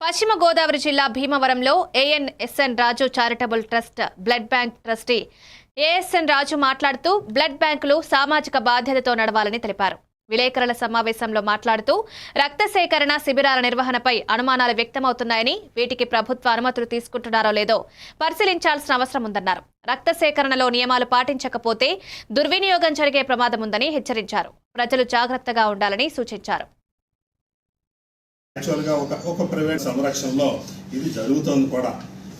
పశ్చిమ గోదావరి జిల్లా భీమవరంలో ANSN Raju charitable trust blood bank trustee ASN Raju మాట్లాడుతూ బ్లడ్ బ్యాంకులు సామాజిక బాధ్యతతో నడవాలని తెలిపారు. విలేకరుల సమావేశంలో మాట్లాడుతూ రక్త సేకరణ శిబిరాల నిర్వహణపై అనుమానాలు వ్యక్తమవుతున్నాయని వీటికి ప్రభుత్వ అనుమతులు తీసుకుంటున్నారో లేదో పరిశీలించాల్సిన అవసరం ఉందన్నారు. రక్త సేకరణలో నియమాలు పాటించకపోతే దుర్వినియోగం జరిగే ప్రమాదం ఉందని హెచ్చరించారు. ప్రజలు జాగ్రత్తగా ఉండాలని సూచించారు. యాక్చువల్గా ఒక ఒక ప్రైవేట్ సంరక్షణలో ఇది జరుగుతోంది కూడా.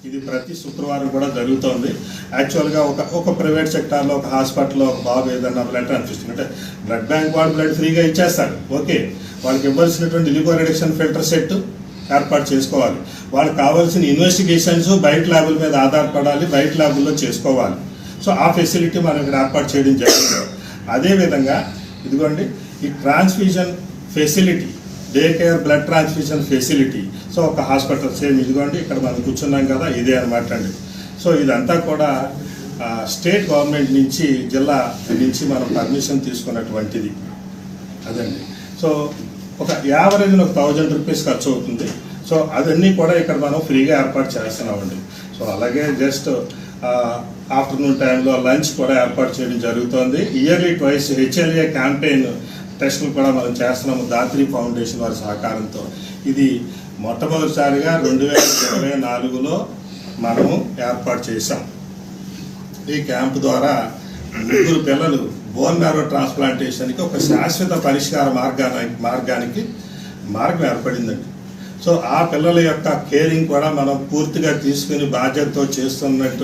ఇది ప్రతి శుక్రవారం కూడా జరుగుతోంది. యాక్చువల్గా ఒక ఒక ప్రైవేట్ సెక్టార్లో ఒక హాస్పిటల్లో ఒక బాబు ఏదన్నా బ్లడ్ అనిపిస్తుంది అంటే బ్లడ్ బ్యాంక్ వాడు బ్లడ్ ఫ్రీగా ఇచ్చేస్తాడు. ఓకే. వాళ్ళకి ఇవ్వాల్సినటువంటి లిపో రిడక్షన్ ఫిల్టర్ సెట్ ఏర్పాటు చేసుకోవాలి. వాళ్ళకి కావాల్సిన ఇన్వెస్టిగేషన్స్ బయట ల్యాబుల మీద ఆధారపడాలి బయట ల్యాబుల్లో చేసుకోవాలి. సో ఆ ఫెసిలిటీ మనం ఇక్కడ ఏర్పాటు చేయడం జరిగింది. అదేవిధంగా ఇదిగోండి ఈ transfusion facility day care blood transfusion facility. So ఒక హాస్పిటల్ సేమ్ ఇదిగోండి ఇక్కడ మనం కూర్చున్నాం కదా ఇదే అనమాట అండి. సో ఇదంతా కూడా స్టేట్ గవర్నమెంట్ నుంచి జిల్లా నుంచి మనం పర్మిషన్ తీసుకున్నటువంటిది. అదండి. సో ఒక యావరేజ్ ఒక థౌజండ్ రూపీస్ ఖర్చు అవుతుంది. సో అదన్నీ కూడా ఇక్కడ మనం ఫ్రీగా ఏర్పాటు చేస్తున్నామండి. సో అలాగే జస్ట్ ఆఫ్టర్నూన్ టైంలో లంచ్ కూడా ఏర్పాటు చేయడం జరుగుతుంది. ఇయర్లీ ట్వైస్ హెచ్ఎల్ఏ క్యాంపెయిన్ టెస్టులు కూడా మనం చేస్తున్నాము. దాత్రి ఫౌండేషన్ వారి సహకారంతో. ఇది మొట్టమొదటిసారిగా రెండు వేల ఇరవై నాలుగులో మనము ఏర్పాటు చేశాం. ఈ క్యాంప్ ద్వారా ముగ్గురు పిల్లలు బోన్ మ్యారో ట్రాన్స్ప్లాంటేషన్కి ఒక శాశ్వత పరిష్కార మార్గానికి మార్గానికి మార్గం ఏర్పడిందండి. సో ఆ పిల్లల యొక్క కేరింగ్ కూడా మనం పూర్తిగా తీసుకుని బాధ్యతతో చేస్తున్నట్టు